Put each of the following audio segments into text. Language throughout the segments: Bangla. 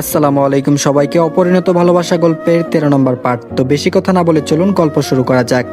আসসালামু আলাইকুম সবাইকে অপরিণত ভালোবাসা গল্পের তেরো নম্বর পার্ট তো বেশি কথা না বলে চলুন গল্প শুরু করা যাক।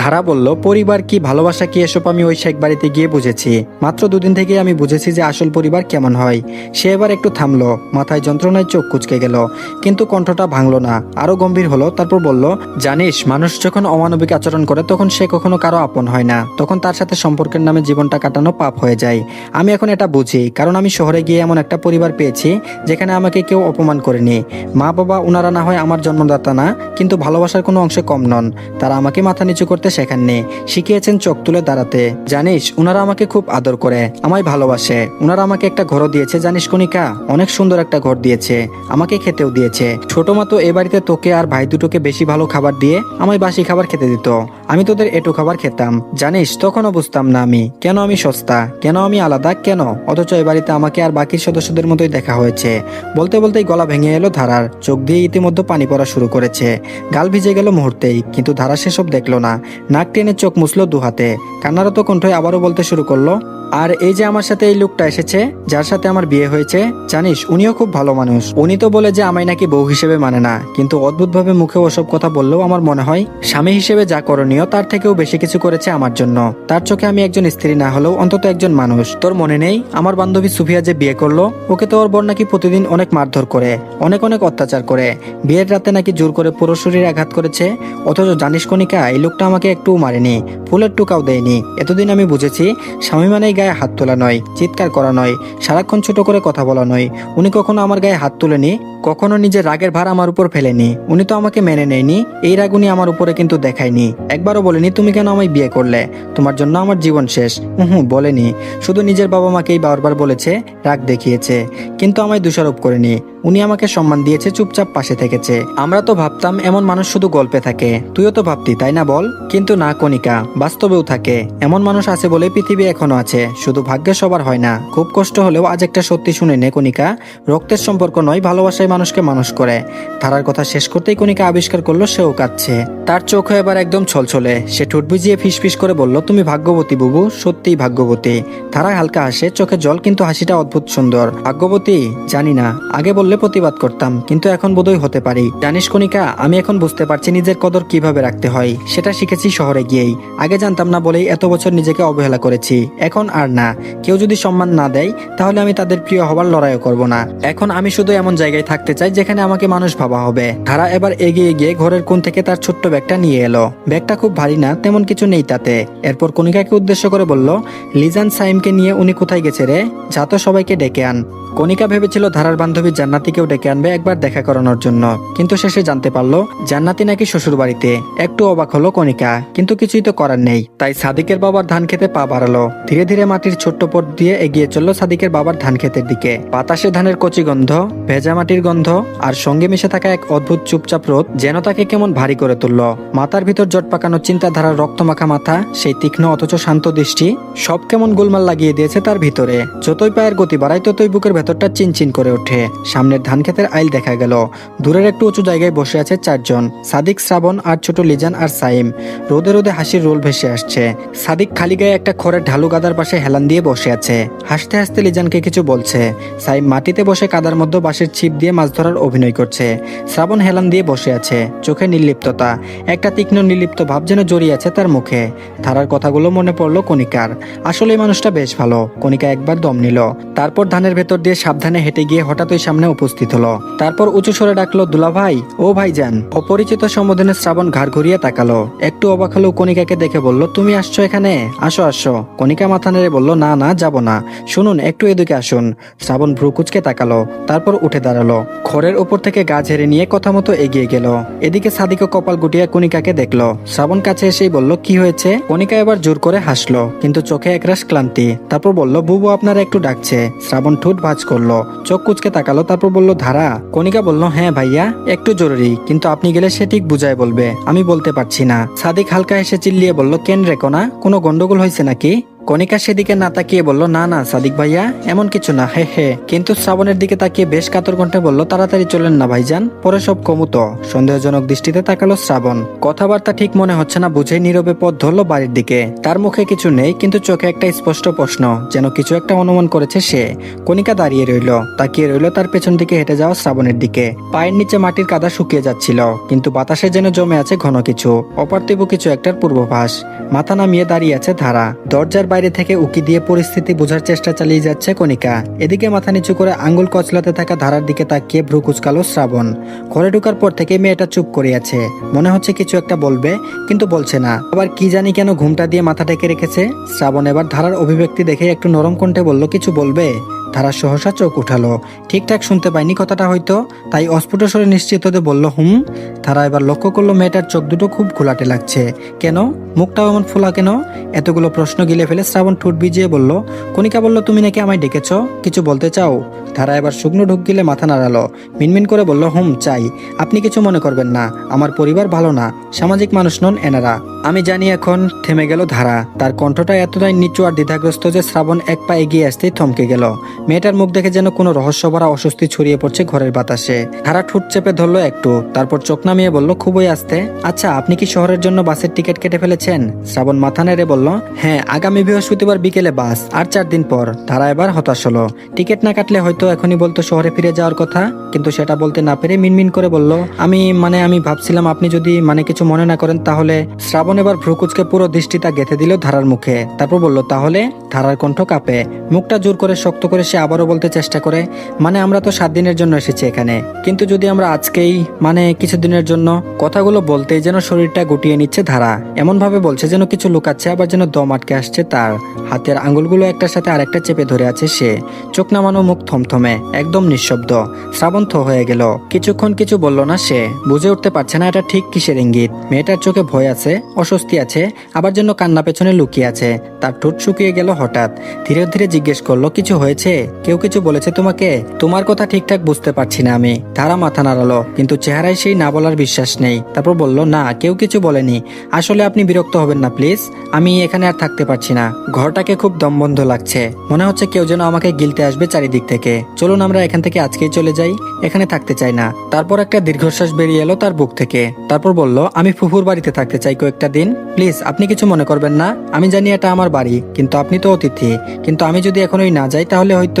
ধারা বলল, পরিবার কি ভালোবাসা কি এসব আমি ওই শেখ বাড়িতে গিয়ে বুঝেছি। মাত্র দুদিন থেকে আমি বুঝেছি যে আসল পরিবার কেমন হয়। সে এবার একটু থামলো, মাথায় যন্ত্রণায় চোখ কুচকে গেল, কিন্তু কণ্ঠটা ভাঙলো না। আরও গম্ভীর হলো, তারপর বলল, জানিস, মানুষ যখন অমানবিক আচরণ করে, তখন সে কখনো কারও আপন হয় না। তখন তার সাথে সম্পর্কের নামে জীবনটা কাটানো পাপ হয়ে যায়। আমি এখন এটা বুঝি, কারণ আমি শহরে গিয়ে এমন একটা পরিবার পেয়েছি, যেখানে আমাকে কেউ অপমান করেনি। মা বাবা ওনারা না হয় আমার জন্মদাতা না, কিন্তু ভালোবাসার কোনো অংশে কম নন। তারা আমাকে মাথা নিচু করতে শেখাননি, শিখিয়েছেন চোখ তুলে দাঁড়াতে। জানিস ওনারা আমাকে খুব আদর করে, আমায় ভালোবাসে। ওনারা আমাকে একটা ঘরও দিয়েছে, জানিস কনিকা অনেক সুন্দর একটা ঘর দিয়েছে, আমাকে খেতেও দিয়েছে। ছোট মা তো এ বাড়িতে তোকে আর ভাই দুটোকে বেশি ভালো খাবার দিয়ে আমায় বাসি খাবার খেতে দিত। আমি তোদের এটু খাবার খেতাম। জানিস, তখনও বুঝতাম না আমি, কেন আমি সস্তা, কেন আমি আলাদা, কেন? অথচ এ বাড়িতে আমাকে আর বাকি সদস্যদের মতোই দেখা হয়েছে। বলতে বলতেই গলা ভেঙে এলো ধারার। চোখ দিয়ে ইতিমধ্যে পানি পড়া শুরু করেছে। গাল ভিজে গেল মুহূর্তেই, কিন্তু ধারা সেসব দেখল না। নাক টেনে চোখ মুছলো দুহাতে। কান্নারত কণ্ঠে আবারও বলতে শুরু করল আর এই যে আমার সাথে এই লোকটা এসেছে, যার সাথে আমার বিয়ে হয়েছে, জানিস, উনিও খুব ভালো মানুষ। উনি তো বলে যে আমায় নাকি বউ হিসেবে মানে না, কিন্তু অদ্ভুতভাবে মুখে ওসব কথা বললেও আমার মনে হয়, স্বামী হিসেবে যা করণীয়, তার থেকেও বেশি কিছু করেছে আমার জন্য। তার চোখে আমি একজন স্ত্রী না হলেও অন্তত একজন মানুষ। তোর মনে নেই? আমার বান্ধবী সুফিয়া যে বিয়ে করল, ওকে তো ওর বোন নাকি প্রতিদিন অনেক মারধর করে, অনেক অনেক অত্যাচার করে। বিয়ের রাতে নাকি জোর করে পুরো শরীরে আঘাত করেছে, অথচ জানিস কনিকা এই লোকটা আমাকে একটু মারেনি, ফুলের টুকাও দেয়নি। এতদিন আমি বুঝেছি, স্বামী মানেই গায়ে হাত তোলা নয়, চিৎকার করা নয়, সারাক্ষণ ছোট করে কথা বলা নয়। উনি কখনো আমার গায়ে হাত তুলেনি, কখনো নিজের রাগের ভার আমার উপর ফেলেনি। উনি তো আমাকে মেনে নেয়নি, এই রাগ উনি আমার উপরে কিন্তু দেখায়নি। একবারও বলেনি, তুমি কেন আমায় বিয়ে করলে? তোমার জন্য আমার জীবন শেষ। হুম বলেনি। শুধু নিজের বাবা মাকেই বারবার বলেছে, রাগ দেখিয়েছে, কিন্তু আমায় দোষারোপ করেনি। উনি আমাকে সম্মান দিয়েছে, চুপচাপ পাশে থেকেছে। আমরা তো ভাবতাম, এমন মানুষ শুধু গল্পে থাকে। তুইও তো ভাবতি, তাই না বল? কিন্তু না, কণিকা, বাস্তবেও থাকে। এমন মানুষ আছে বলে পৃথিবী এখনও আছে। শুধু ভাগ্যে সবার হয় না। খুব কষ্ট হলেও আজ একটা সত্যি শুনে নে, কণিকা। রক্তের সম্পর্ক নয়, ভালোবাসায় মানুষকে মানুষ করে। ধারার কথা শেষ করতেই কণিকা আবিষ্কার করল, সেও কাঁদছে। তার চোখ এবার একদম ছলছলে। সে ঠোঁট বুঝিয়ে ফিসফিস করে বলল, তুমি ভাগ্যবতী, বুবু, সত্যিই ভাগ্যবতী। ধারা হালকা হাসে, চোখে জল, কিন্তু হাসিটা অদ্ভুত সুন্দর। ভাগ্যবতী? জানি না। আগে বললে প্রতিবাদ করতাম, কিন্তু এখন বোধহয় হতে পারি। জানিস কণিকা, আমি এখন বুঝতে পারছি নিজের কদর কীভাবে রাখতে হয়। সেটা শিখেছি শহরে গিয়েই। আগে জানতাম না বলেই এত বছর নিজেকে অবহেলা করেছি। এখন আর না। কেউ যদি সম্মান না দেয়, তাহলে আমি তাদের প্রিয় হবার লড়াইও করব না। এখন আমি শুধু এমন জায়গায় থাকতে চাই যেখানে আমাকে মানুষ ভাবা হবে। ধারা এবার এগিয়ে গিয়ে ঘরের কোন থেকে তার ছোট্ট ব্যাগটা নিয়ে এলো। ব্যাগটা খুব ভারী না, তেমন কিছু নেই তাতে। এরপর কণিকাকে উদ্দেশ্য করে বলল, লিজান সাইমকে নিয়ে উনি কোথায় গেছে রে? যা তো সবাইকে ডেকে আন। কণিকা ভেবেছিল ধারার বান্ধবী জান্নাতিকেও ডেকে আনবে একবার দেখা করানোর জন্য। কিন্তু শেষে জানতে পারল, জান্নাতি নাকি শ্বশুর বাড়িতে একটু অবাক হলো কণিকা, কিন্তু কিছুই তো করার নেই। তাই সাদিকের বাবার ধান খেতে পা বাড়ালো। ধীরে ধীরে মাটির ছোট্ট পথ দিয়ে এগিয়ে চলল সাদিকের বাবার ধান ক্ষেতের দিকে। বাতাসে ধানের কচি গন্ধ, ভেজা মাটির গন্ধ, আর সঙ্গে মিশে থাকা এক অদ্ভুত চুপচাপ রোদ যেন তাকে কেমন ভারী করে তুলল। মাথার ভিতর জট পাকানো চিন্তাধারার রক্তমাখা মাথা, সেই তীক্ষ্ণ অথচ শান্ত দৃষ্টি, সব কেমন গোলমাল লাগিয়ে দিয়েছে তার ভিতরে। যতই পায়ের গতি বাড়ায় ততই বুকের ভেতরটা চিনচিন করে ওঠে। সামনের ধান ক্ষেতের আইল দেখা গেল। দূরের একটু উঁচু জায়গায় বসে আছে চারজন, সাদিক শ্রাবণ আর ছোট লিজান আর সাইম। রোদে রোদে হাসির রোল ভেসে আসছে। সাদিক খালি গায়ে একটা খড়ের ঢালু গাদার পাশে হেলান দিয়ে বসে আছে। হাসতে হাসতে লিজানকে কিছু বলছে। সাইম মাটিতে বসে কাদার মধ্যে বাঁশের ছিপ দিয়ে মাছ ধরার অভিনয় করছে। শ্রাবণ হেলান দিয়ে বসে আছে, চোখে নির্লিপ্ততা। একটা তীক্ষ্ণ নির্লিপ্ত ভাব যেন জড়িয়ে আছে তার মুখে। ধারার কথাগুলো মনে পড়ল কণিকার। আসলে মানুষটা বেশ ভালো। কণিকা একবার দম নিল। তারপর ধানের ভেতর দিয়ে সাবধানে হেঁটে গিয়ে হঠাৎ ওই সামনে উপস্থিত হলো। তারপর উঁচু স্বরে ডাকলো, দুলা ভাই, ও ভাইজান অপরিচিত সম্বোধনে শ্রাবণ ঘাড় ঘুরিয়ে তাকালো। একটু অবাক হলেও কণিকাকে দেখে বলল, তুমি আসছো এখানে? আসো আসো। কণিকা মাথা নেড়ে বলল, না না, যাব না। শুনুন, একটু এদিকে আসুন। শ্রাবণ ভ্রু কুচকে তাকালো, তারপর উঠে দাঁড়াল। খড়ের উপর থেকে গা ঝেড়ে নিয়ে কথা মতো এগিয়ে গেল। এদিকে সাদিকও কপাল গুটিয়ে কণিকাকে দেখল। শ্রাবণ কাছে এসেই বলল, কি হয়েছে? কণিকা এবার জোর করে হাসলো, কিন্তু চোখে একরাশ ক্লান্তি। তারপর বলল, বুবু আপনারা একটু ডাকছে। শ্রাবণ ঠোঁট ভাঁজ করল। চোখ কুচকে তাকালো, তারপর বলল, ধারা, কণিকা বলল হ্যাঁ ভাইয়া, একটু জরুরি, কিন্তু আপনি গেলে সে ঠিক বুঝায় বলবে, আমি বলতে পারছি না। সাদিক হালকা এসে চিল্লিয়ে বলল, কেন রে কোনা কোনো গন্ডগোল হয়েছে নাকি? কণিকা সেদিকে না তাকিয়ে বলল, না না, সাদিক ভাইয়া, এমন কিছু না, হে হে। কিন্তু শ্রাবণের দিকে তাকিয়ে বেশ কাতর কণ্ঠে বলল, তাড়াতাড়ি চলেন না, ভাইজান, পরে সব কমুতো সন্দেহজনক দৃষ্টিতে তাকালো শ্রাবণ। কথাবার্তা ঠিক মনে হচ্ছে না বুঝেই নীরবে পথ ধরলো বাড়ির দিকে। তার মুখে কিছু নেই, কিন্তু চোখে একটা স্পষ্ট প্রশ্ন, যেন কিছু একটা অনুমান করেছে সে। কণিকা দাঁড়িয়ে রইল, তাকিয়ে রইল তার পেছন দিকে হেঁটে যাওয়া শ্রাবণের দিকে। পায়ের নিচে মাটির কাদা শুকিয়ে যাচ্ছিল, কিন্তু বাতাসে যেন জমে আছে ঘন কিছু, অপার্থিব কিছু একটার পূর্বভাস। মাথা নামিয়ে দাঁড়িয়ে আছে ধারা। দরজার থেকে উকি দিয়ে পরিস্থিতি বোঝার চেষ্টা চালিয়ে যাচ্ছে কণিকা। এদিকে মাথা নিচু করে আঙ্গুল কচলাতে থাকা ধারার দিকে তাকিয়ে ভ্রু কুচকালো শ্রাবণ। ঘরে ঢোকার পর থেকে মেয়েটা চুপ করিয়াছে। মনে হচ্ছে কিছু একটা বলবে, কিন্তু বলছে না। আবার কি জানি কেন ঘুমটা দিয়ে মাথা ঢেকে রেখেছে? শ্রাবণ এবার ধারার অভিব্যক্তি দেখে একটু নরম কণ্ঠে বলল, কিছু বলবে? ধারা সহসা চোখ উঠালো। ঠিকঠাক শুনতে পাইনি কথাটা হয়তো। তাই অস্ফুট স্বরে নিশ্চিত হতে বলল, হুম? ধারা এবার লক্ষ্য করল মেয়েটার চোখ দুটো খুব ঘোলাটে লাগছে। কেন? মুখটাও এমন ফোলা কেন? এতগুলো প্রশ্ন গিলে ফেলে শ্রাবণ ঠোঁট ভিজিয়ে বলল, কণিকা বলল, তুমি নাকি আমায় ডেকেছ? কিছু বলতে চাও? ধারা এবার শুকনো ঢুক গিলে মাথা নাড়ালো। মিনমিন করে বলল, হুম, চাই। আপনি কিছু মনে করবেন না। আমার পরিবার ভালো না। সামাজিক মানুষ নন এনারা। আমি জানি এখন থেমে গেল ধারা। তার কণ্ঠটা এতটাই নিচু আর দ্বিধাগ্রস্ত যে শ্রাবণ এক পা এগিয়ে আসতেই থমকে গেল। মেয়েটার মুখ দেখে যেন কোনো রহস্য ভরা অস্বস্তি ছড়িয়ে পড়ছে ঘরের বাতাসে। ধারা ঠোঁট চেপে ধরলো একটু, তারপর চোখ নামিয়ে বলল, খুবই আস্তে। আচ্ছা আপনি কি শহরের জন্য বাসের টিকিট কেটে ফেলেছেন? শ্রাবণ মাথা নেড়ে বলল হ্যাঁ আগামী বৃহস্পতিবার বিকেলে বাস, আর চার দিন পর। ধারা এবার হতাশ হলো। টিকিট না কাটলে হয়তো এখনই বলতো শহরে ফিরে যাওয়ার কথা, কিন্তু সেটা বলতে না পেরে মিনমিন করে বলল, আমি মানে আমি ভাবছিলাম আপনি যদি মানে কিছু মনে না করেন তাহলে শ্রাবণ এবার ভ্রুকুচকে পুরো দৃষ্টিটা গেঁথে দিল ধারার মুখে। তারপর বলল, তাহলে? ধারার কণ্ঠ কাঁপে। মুখটা জোর করে শক্ত করে সে আবারও বলতে চেষ্টা করে মানে আমরা তো সাত দিনের জন্য এসেছি এখানে। কিন্তু যদি আমরা আজকেই মানে কিছুদিনের জন্য, কথাগুলো বলতেই যেন শরীরটা গুটিয়ে নিচ্ছে ধারা। এমন ভাবে বলছে যেন কিছু লুকাচ্ছে, আবার যেন দম আটকে আসছে তার। হাতের আঙ্গুলগুলো একটার সাথে আরেকটা চেপে ধরে আছে সে। চোখ নামানো মুখ থমথমে, একদম নিঃশব্দ। শ্রাবন্ত হয়ে গেল। কিছুক্ষণ কিছু বলল না সে। বুঝে উঠতে পারছে না এটা ঠিক কিসের ইঙ্গিত। মেয়েটার চোখে ভয় আছে, অস্বস্তি আছে, আবার যেন কান্না পেছনে লুকিয়ে আছে। তার ঠোঁট শুকিয়ে গেল হঠাৎ। ধীরে ধীরে জিজ্ঞেস করল, কিছু হয়েছে? কেউ কিছু বলেছে তোমাকে? তোমার কথা ঠিকঠাক বুঝতে পারছি না আমি। তারা মাথা নাড়ালো, কিন্তু চেহারায় সেই না বলার বিশ্বাস নেই। তারপর বলল, না, কেউ কিছু বলেনি। আসলে আপনি বিরক্ত হবেন না, প্লিজ। আমি এখানে আর থাকতে পারছি না। ঘরটাকে খুব দমবন্ধ লাগছে। মনে হচ্ছে কেউ যেন আমাকে গিলতে আসবে চারিদিক থেকে। চলুন আমরা এখান থেকে আজকেই চলে যাই। এখানে থাকতে চাই না। তারপর একটা দীর্ঘশ্বাস বেরিয়ে এলো তার বুক থেকে। তারপর বলল, আমি ফুফুর বাড়িতে থাকতে চাই কয়েকটা দিন। প্লিজ, আপনি কিছু মনে করবেন না। আমি জানি এটা আমার বাড়ি, কিন্তু আপনি তো অতিথি। কিন্তু আমি যদি এখনই না যাই, তাহলে হয়তো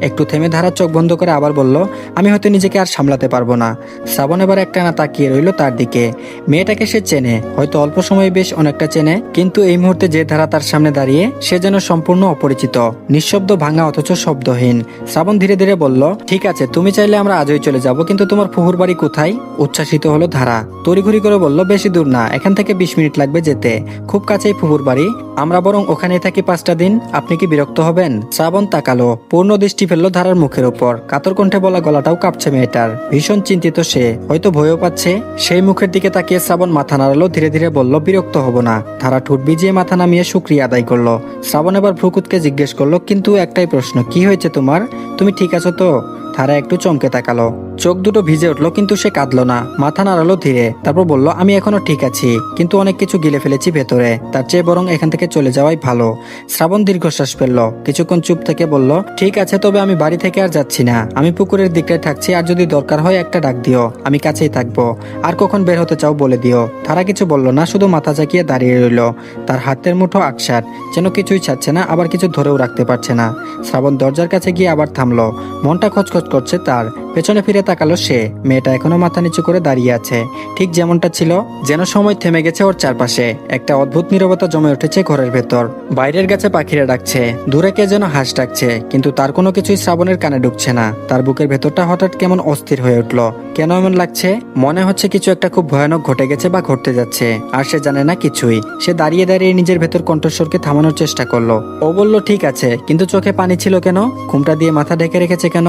একটু থেমে ধারা চোখ বন্ধ করে আবার বলল, আমি হয়তো নিজেকে আর সামলাতে পারব না। শ্রাবণ এবার একটা না তাকিয়ে রইল তার দিকে। মেয়েটাকে সে চেনে, হয়তো অল্প সময়ে বেশ অনেকটা চেনে, কিন্তু এই মুহূর্তে যে ধারা তার সামনে দাঁড়িয়ে, সে যেন সম্পূর্ণ অপরিচিত, নিঃশব্দ, ভাঙা অথচ শব্দহীন। শ্রাবণ ধীরে ধীরে বলল, ঠিক আছে, তুমি চাইলে আমরা আজই চলে যাব, কিন্তু তোমার ফুহুর বাড়ি কোথায়? উচ্ছ্বাসিত হলো ধারা। তড়িঘড়ি করে বলল, বেশি দূর না, এখান থেকে বিশ মিনিট লাগবে যেতে। খুব কাছেই ফুহুর বাড়ি। আমরা বরং ওখানেই থাকি পাঁচটা দিন। আপনি কি বিরক্ত হবেন? শ্রাবণ তাকালো। পূর্ণ দৃষ্টি ফেলল ধারার মুখের ওপর। কাতর কণ্ঠে বলা গলাটাও কাঁপছে মেয়েটার। ভীষণ চিন্তিত সে। হয়তো ভয়ও পাচ্ছে। সেই মুখের দিকে তাকিয়ে শ্রাবণ মাথা নাড়ালো, ধীরে ধীরে বলল, বিরক্ত হব না। ধারা ঠোঁট বিজিয়ে মাথা নামিয়ে শুক্রিয়া আদায় করল। শ্রাবণ এবার ভ্রুকুতকে জিজ্ঞেস করল, কিন্তু একটাই প্রশ্ন, কি হয়েছে তোমার? তুমি ঠিক আছো তো? ধারা একটু চমকে তাকালো। চোখ দুটো ভিজে উঠল, কিন্তু সে কাঁদলো না। মাথা নাড়ালো ধীরে। তারপর বলল, আমি এখনও ঠিক আছি, কিন্তু অনেক কিছু গিলে ফেলেছি ভেতরে। তার চেয়ে বরং এখান থেকে চলে যাওয়াই ভালো। শ্রাবণ দীর্ঘশ্বাস ফেলল। কিছুক্ষণ চুপ থেকে বলল, ঠিক আছে, তবে আমি বাড়ি থেকে আর যাচ্ছি না। আমি পুকুরের দিকটায় থাকছি, আর যদি দরকার হয় একটা ডাক দিও। আমি কাছেই থাকব। আর কখন বের হতে চাও বলে দিও। তারা কিছু বলল না, শুধু মাথা চাকিয়ে দাঁড়িয়ে রইল। তার হাতের মুঠো আকসার যেন কিছুই ছাড়ছে না, আবার কিছু ধরেও রাখতে পারছে না। শ্রাবণ দরজার কাছে গিয়ে আবার থামলো। মনটা খচখচ করছে তার। পেছনে ফিরে তাকালো সে। মেয়েটা এখনও মাথা নিচু করে দাঁড়িয়ে আছে। ঠিক যেমনটা ছিল, যেন সময় থেমে গেছে ওর চারপাশে। একটা অদ্ভুত নীরবতা জমে উঠেছে ঘরের ভেতর। বাইরের গাছে পাখিরা ডাকছে। দূরে কে যেন হাঁস ডাকছে, কিন্তু তার কোনো কিছুই শ্রাবণের কানে ঢুকছে না। তার বুকের ভেতরটা হঠাৎ কেমন অস্থির হয়ে উঠল। কেন এমন লাগছে? মনে হচ্ছে কিছু একটা খুব ভয়ানক ঘটে গেছে বা ঘটতে যাচ্ছে। আর সে জানে না কিছুই। সে দাঁড়িয়ে দাঁড়িয়ে নিজের ভেতর কণ্ঠস্বরকে থামানোর চেষ্টা করল। ও বলল, ঠিক আছে, কিন্তু চোখে পানি ছিল কেন? ঘুমটা দিয়ে মাথা ঢেকে রেখেছে কেন?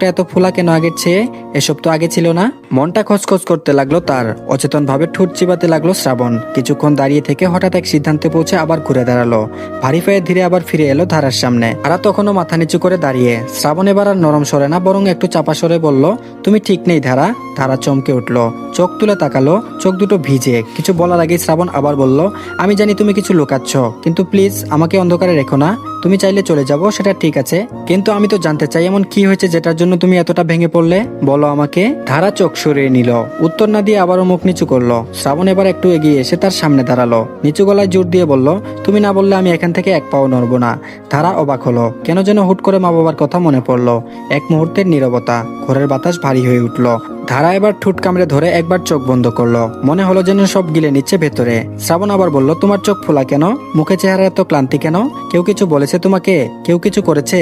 মুখটা এত ফোলা কেন আগের চেয়ে? এসব তো আগে ছিল না। মনটা খচখচ করতে লাগল তার। অচেতন ভাবে ঠোঁট চিবাতে লাগল শ্রাবণ। কিছুক্ষণ দাঁড়িয়ে থেকে হঠাৎ এক সিদ্ধান্তে পৌঁছে আবার ঘুরে দাঁড়াল। ভারী পায়ে ধীরে আবার ফিরে এলো ধারার সামনে। তারা তখনও মাথা নিচু করে দাঁড়িয়ে। শ্রাবণ এবার আর নরম সরে না, বরং একটু চাপা সরে বলল, তুমি ঠিক নেই ধারা। ধারা চমকে উঠল। চোখ তুলে তাকালো, চোখ দুটো ভিজে। কিছু বলার আগেই শ্রাবণ আবার বলল, আমি জানি তুমি কিছু লুকাচ্ছ, কিন্তু প্লিজ আমাকে অন্ধকারে রেখো না। তুমি চাইলে চলে যাব, সেটা ঠিক আছে। কিন্তু আমি তো জানতে চাই এমন কি হয়েছে যেটার জন্য তুমি এতটা ভেঙে পড়লে? বলো আমাকে। ধারা চোখ সরিয়ে নিল। উত্তর না দিয়ে আবারও মুখ নিচু করল। শ্রাবণ এবার একটু এগিয়ে এসে তার সামনে দাঁড়াল। নিচু গলায় জোর দিয়ে বলল, তুমি না বললে আমি এখান থেকে এক পাও নড়বো না। ধারা অবাক হলো। কেন যেন হুট করে মা বাবার কথা মনে পড়ল। এক মুহূর্তের নিরবতা। ঘরের বাতাস ভারী হয়ে উঠল। ধারা এবার ঠুট কামড়ে ধরে একবার চোখ বন্ধ করল। মনে হলো যেন সব গিলে নিচ্ছে ভেতরে। শ্রাবণ আবার বলল, তোমার চোখ ফোলা কেন? মুখে চেহারা এত ক্লান্তি কেন? কেউ কিছু বলেছে তোমাকে? কেউ কিছু করেছে?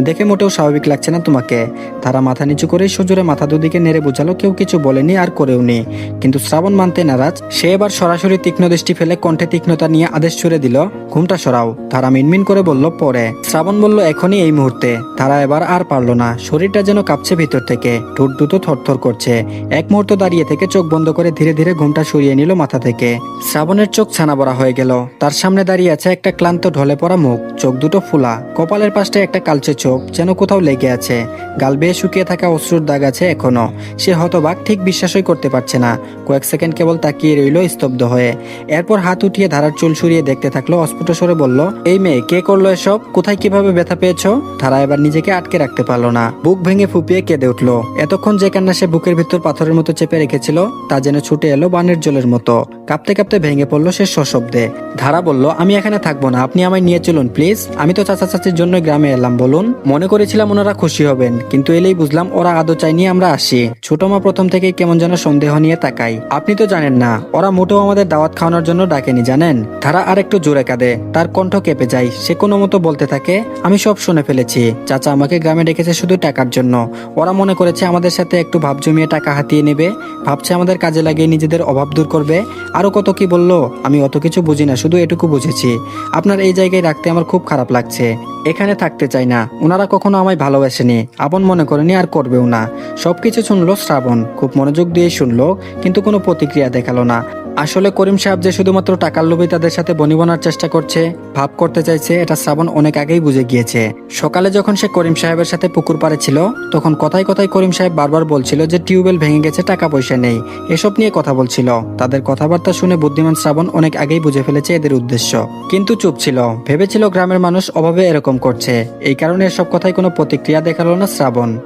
দেখে মোটেও স্বাভাবিক লাগছে না তোমাকে। ধারা মাথা নিচু করে সুজোরে মাথা দুদিকে নেড়ে বোঝালো, কেউ কিছু বলেনি আর করেও নি। কিন্তু শ্রাবণ মানতে নারাজ, সে এবার সরাসরি তীক্ষ্ণ দৃষ্টি ফেলে কণ্ঠে তীক্ষ্ণতা নিয়ে আদেশ ছুড়ে দিল, ঘুমটা সরাও। ধারা মিনমিন করে বলল, পরে। শ্রাবণ বলল, এখনই এই মুহূর্তে। ধারা এবার আর পারল না, শরীরটা যেন কাঁপছে ভিতর থেকে। ঠোঁট দুটো থরথর করছে। এক মুহূর্ত দাঁড়িয়ে থেকে চোখ বন্ধ করে ধীরে ধীরে ঘুমটা সরিয়ে নিল মাথা থেকে। শ্রাবণের চোখ ছানা বড়া হয়ে গেল। তার সামনে দাঁড়িয়ে আছে একটা ক্লান্ত ঢলে পড়া মুখ। চোখ দুটো ফুলা। কপালের পাশটা একটা কালচে চোখ যেন কোথাও লেগে আছে। গাল বেয়ে শুকিয়ে থাকা অশ্রুর দাগ আছে এখনও। সে হতবাক, ঠিক বিশ্বাসই করতে পারছে না। কয়েক সেকেন্ড কেবল তাকিয়ে রইল স্তব্ধ হয়ে। এরপর হাত উঠিয়ে ধারার চুল সরিয়ে দেখতে থাকল, অস্ফুট স্বরে বলল, এই মেয়ে, কে করল এসব? কোথায় কীভাবে ব্যথা পেয়েছ? ধারা এবার নিজেকে আটকে রাখতে পারল না। বুক ভেঙে ফুপিয়ে কেঁদে উঠল। এতক্ষণ যে কান্না সে বুকের ভিতর পাথরের মতো চেপে রেখেছিল, তা যেন ছুটে এলো বানের জলের মতো। কাঁপতে কাঁপতে ভেঙে পড়ল সে সশব্দে। ধারা বলল, আমি এখানে থাকব না, আপনি আমায় নিয়ে চলুন, প্লিজ। আমি তো চাচা চাচির জন্য গ্রামে এলাম, বলুন। মনে করেছিলাম ওনারা খুশি হবেন, কিন্তু এলেই বুঝলাম ওরা আদৌ চাইনি আমরা আসি। ছোট মা প্রথম থেকেই কেমন যেন সন্দেহ নিয়ে তাকাই আপনি তো জানেন না, ওরা মোটেও আমাদের দাওয়াত খাওয়ানোর জন্য ডাকেনি, জানেন? ধারা আর একটু জোরে কাঁদে, তার কণ্ঠ কেঁপে যায়। সে কোনো মতো বলতে থাকে, আমি সব শুনে ফেলেছি। চাচা আমাকে গ্রামে ডেকেছে শুধু টাকার জন্য। ওরা মনে করেছে আমাদের সাথে একটু ভাব জমিয়ে টাকা হাতিয়ে নেবে, ভাবছে আমাদের কাজে লাগিয়ে নিজেদের অভাব দূর করবে। আরও কত কি বলল, আমি অত কিছু বুঝি না, শুধু এটুকু বুঝেছি। আপনার এই জায়গায় রাখতে আমার খুব খারাপ লাগছে। এখানে থাকতে চাই না ওনারা কখনো আমায় ভালোবাসেনি। আপন মনে করেনি আর করবেও না। সবকিছু শুনলো শ্রাবণ, খুব মনোযোগ দিয়ে শুনলো, কিন্তু কোনো প্রতিক্রিয়া দেখাল না। আসলে করিম সাহেব যে শুধুমাত্র টাকার লোভে তাদের সাথে বনিবনার চেষ্টা করছে, ভাব করতে চাইছে, এটা শ্রাবণ অনেক আগেই বুঝে গিয়েছে। সকালে যখন সে করিম সাহেবের সাথে পুকুর পাড়ে ছিল, তখন কথায় কথায় করিম সাহেব বারবার বলছিল যে টিউবওয়েল ভেঙে গেছে টাকা পয়সা নেই। এসব নিয়ে কথা বলছিল। তাদের কথাবার্তা শুনে বুদ্ধিমান শ্রাবণ অনেক আগেই বুঝে ফেলেছে এদের উদ্দেশ্য। কিন্তু চুপ ছিল। ভেবেছিল গ্রামের মানুষ অভাবে এরকম করছে। এই কারণে এসব কথায় কোনো প্রতিক্রিয়া দেখাল না শ্রাবণ।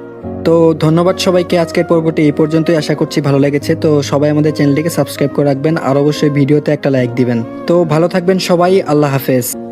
তো ধন্যবাদ সবাইকে। আজকের পর্বটি এই পর্যন্তই। আশা করছি ভালো লেগেছে। তো সবাই আমাদের চ্যানেলটিকে সাবস্ক্রাইব করে রাখবেন। আর অবশ্যই ভিডিওতে একটা লাইক দিবেন। তো ভালো থাকবেন সবাই। আল্লাহ হাফেজ।